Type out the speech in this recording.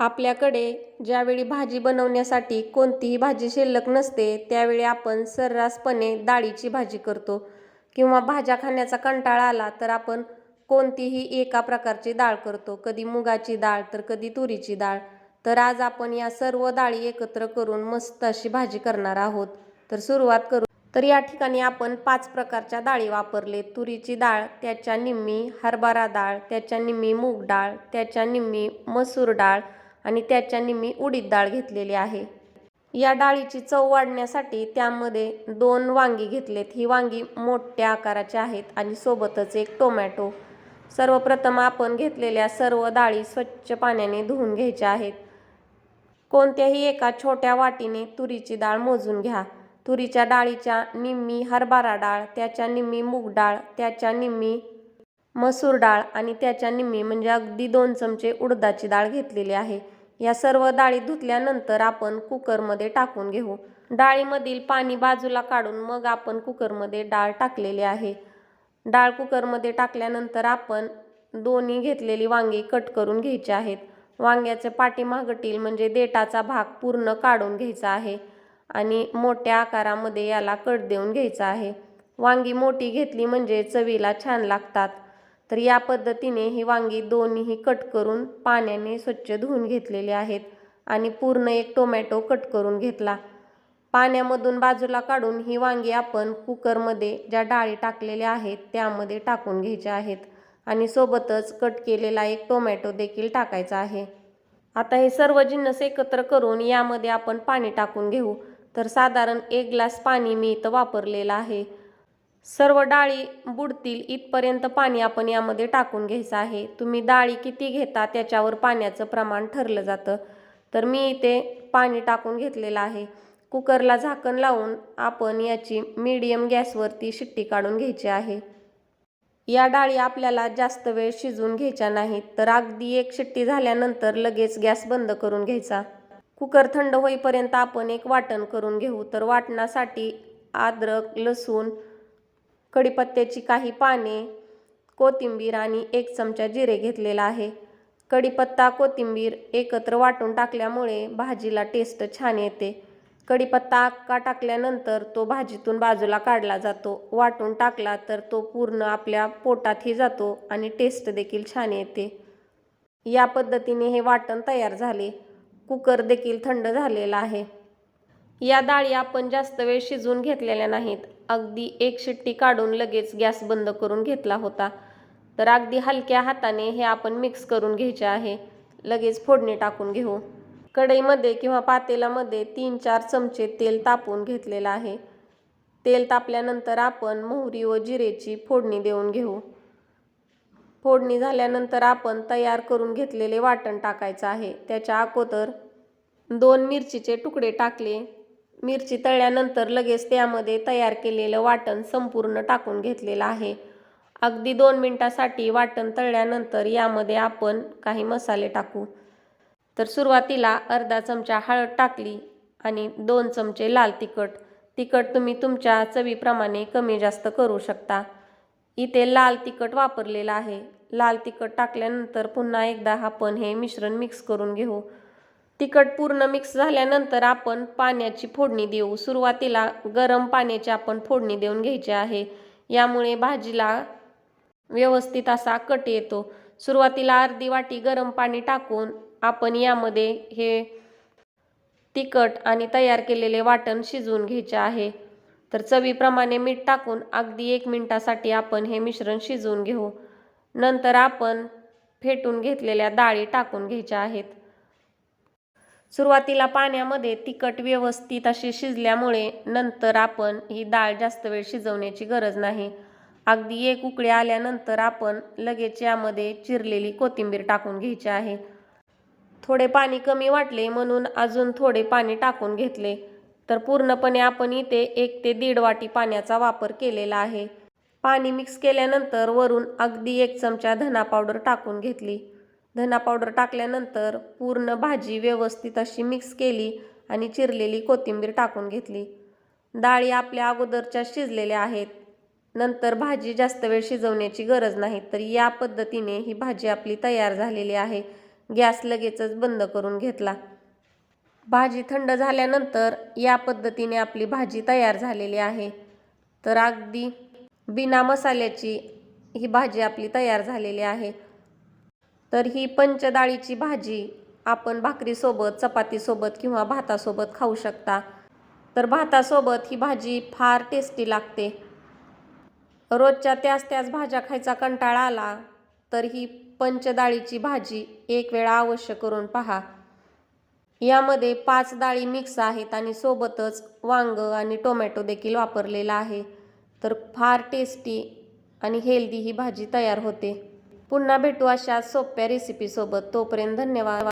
आपल्याकडे ज्यावेळी भाजी बनवण्यासाठी कोणतीही भाजी शिल्लक नसते त्यावेळी आपण सर्रासपणे डाळीची भाजी करतो. किंवा भाज्या खाण्याचा कंटाळा आला तर आपण कोणतीही एका प्रकारची डाळ करतो. कधी मुगाची डाळ तर कधी तुरीची डाळ. तर आज आपण या सर्व डाळी एकत्र करून मस्त अशी भाजी करणार आहोत. तर सुरुवात करू. तर या ठिकाणी आपण पाच प्रकारच्या डाळी वापरले. तुरीची डाळ त्याच्या निम्मी हरभरा डाळ त्याच्या निम्मी मूग डाळ त्याच्या निम्मी मसूर डाळ आणि त्याच्या निम्मी उडीद डाळ घेतलेली आहे. या डाळीची चव वाढण्यासाठी त्यामध्ये दोन वांगी घेतलेत. ही वांगी मोठ्या आकाराची आहेत आणि सोबतच एक टोमॅटो. सर्वप्रथम आपण घेतलेल्या सर्व डाळी स्वच्छ पाण्याने धुवून घ्यायच्या आहेत. कोणत्याही एका छोट्या वाटीने तुरीची डाळ मोजून घ्या. तुरीच्या डाळीच्या निम्मी हरभरा डाळ त्याच्या निम्मी मूग डाळ त्याच्या निम्मी मसूर डाळ आणि त्याच्या निम्मी म्हणजे अगदी दोन चमचे उडदाची डाळ घेतलेली आहे. या सर्व डाळी धुतल्यानंतर आपण कुकरमध्ये टाकून घेऊ. डाळीमधील पाणी बाजूला काढून मग आपण कुकरमध्ये डाळ टाकलेली आहे. डाळ कुकरमध्ये टाकल्यानंतर आपण दोन्ही घेतलेली वांगी कट करून घ्यायची आहेत. वांग्याचे पाठीमागटील म्हणजे देठाचा भाग पूर्ण काढून घ्यायचा आहे आणि मोठ्या आकारामध्ये याला कट देऊन घ्यायचा आहे. वांगी मोठी घेतली म्हणजे चवीला छान लागतात. तर या पद्धतीने ही वांगी दोन्हीही कट करून पाण्याने स्वच्छ धुवून घेतलेली आहेत आणि पूर्ण एक टोमॅटो कट करून घेतला. पाण्यामधून बाजूला काढून ही वांगी आपण कुकरमध्ये ज्या डाळी टाकलेल्या आहेत त्यामध्ये टाकून घ्यायच्या आहेत आणि सोबतच कट केलेला एक टोमॅटो देखील टाकायचा आहे. आता हे सर्व जिन्नस एकत्र करून यामध्ये आपण पाणी टाकून घेऊ. तर साधारण एक ग्लास पाणी मी इथं वापरलेलं आहे. सर्व डाळी बुडतील इथपर्यंत पाणी आपण यामध्ये टाकून घ्यायचं आहे. तुम्ही डाळी किती घेता त्याच्यावर पाण्याचं प्रमाण ठरलं जातं. तर मी इथे पाणी टाकून घेतलेलं आहे. कुकरला झाकण लावून आपण याची मीडियम गॅसवरती शिट्टी काढून घ्यायची आहे. या डाळी आपल्याला जास्त वेळ शिजवून घ्यायच्या नाहीत तर अगदी एक शिट्टी झाल्यानंतर लगेच गॅस बंद करून घ्यायचा. कुकर थंड होईपर्यंत आपण एक वाटण करून घेऊ. तर वाटणासाठी अद्रक लसूण कढीपत्त्याची काही पाने कोथिंबीर आणि एक चमचा जिरे घेतलेला आहे. कढीपत्ता कोथिंबीर एकत्र वाटून टाकल्यामुळे भाजीला टेस्ट छान येते. कढीपत्ता का टाकल्यानंतर तो भाजीतून बाजूला काढला जातो. वाटून टाकला तर तो पूर्ण आपल्या पोटातही जातो आणि टेस्ट देखील छान येते. या पद्धतीने हे वाटण तयार झाले. कुकर देखील थंड झालेला आहे. या डाळी आपण जास्त वेळ शिजवून घेतलेल्या नाहीत. अगदी एक शिट्टी काढून लगेच गॅस बंद करून घेतला होता. तर अगदी हलक्या हाताने हे आपण मिक्स करून घ्यायचे आहे. लगेच फोडणी टाकून घेऊ. कढईमध्ये किंवा पातेलामध्ये तीन चार चमचे तेल तापवून घेतलेलं आहे. तेल तापल्यानंतर आपण मोहरी व जिरेची फोडणी देऊन घेऊ. फोडणी झाल्यानंतर आपण तयार करून घेतलेले वाटण टाकायचं आहे. त्याच्या अगोदर दोन मिरचीचे तुकडे टाकले. मिरची तळल्यानंतर लगेच त्यामध्ये तयार केलेलं वाटण संपूर्ण टाकून घेतलेलं आहे. अगदी दोन मिनटासाठी वाटण तळल्यानंतर यामध्ये आपण काही मसाले टाकू. तर सुरुवातीला अर्धा चमचा हळद टाकली आणि दोन चमचे लाल तिखट. तिखट तुम्ही तुमच्या चवीप्रमाणे कमी जास्त करू शकता. इथे लाल तिखट वापरलेलं आहे. लाल तिखट टाकल्यानंतर पुन्हा एकदा आपण हे मिश्रण मिक्स करून घेऊ. तिखट पूर्ण मिक्स झाल्यानंतर आपण पाण्याची फोडणी देऊ. सुरुवातीला गरम पाण्याची आपण फोडणी देऊन घ्यायची आहे. यामुळे भाजीला व्यवस्थित असा कट येतो. सुरुवातीला अर्धी वाटी गरम पाणी टाकून आपण यामध्ये हे तिखट आणि तयार केलेले वाटण शिजवून घ्यायचे आहे. तर चवीप्रमाणे मीठ टाकून अगदी एक मिनटासाठी आपण हे मिश्रण शिजवून घेऊ. नंतर आपण फेटून घेतलेल्या डाळी टाकून घ्यायच्या आहेत. सुरुवातीला पाण्यामध्ये तिखट व्यवस्थित अशी शिजल्यामुळे नंतर आपण ही डाळ जास्त वेळ शिजवण्याची गरज नाही. अगदी एक उकळी आल्यानंतर आपण लगेच यामध्ये चिरलेली कोथिंबीर टाकून घ्यायची आहे. थोडे पाणी कमी वाटले म्हणून अजून थोडे पाणी टाकून घेतले. तर पूर्णपणे आपण इथे एक ते दीड वाटी पाण्याचा वापर केलेला आहे. पाणी मिक्स केल्यानंतर वरून अगदी एक चमचा धना पावडर टाकून घेतली. धना पावडर टाकल्यानंतर पूर्ण भाजी व्यवस्थित अशी मिक्स केली आणि चिरलेली कोथिंबीर टाकून घेतली. डाळी आपल्या अगोदरच्या शिजलेल्या आहेत. नंतर भाजी जास्त वेळ शिजवण्याची गरज नाही तर या पद्धतीने ही भाजी आपली तयार झालेली आहे. गॅस लगेचच बंद करून घेतला. भाजी थंड झाल्यानंतर या पद्धतीने आपली भाजी तयार झालेली आहे. तर अगदी बिना मसाल्याची ही भाजी आपली तयार झालेली आहे. तर ही पंचडाळीची भाजी आपण भाकरीसोबत चपातीसोबत किंवा भातासोबत खाऊ शकता. तर भातासोबत ही भाजी फार टेस्टी लागते. रोजच्या त्याच त्याच भाज्या खायचा कंटाळा आला तर ही पंचडाळीची भाजी एक वेळा अवश्य करून पहा. यामध्ये पाच डाळी मिक्स आहेत आणि सोबतच वांग आणि टोमॅटो देखील वापरलेला आहे. तर फार टेस्टी आणि हेल्दी ही भाजी तयार होते. पुन्हा भेटू अशा सोप्या रेसिपीसोबत तोपर्यंत धन्यवाद.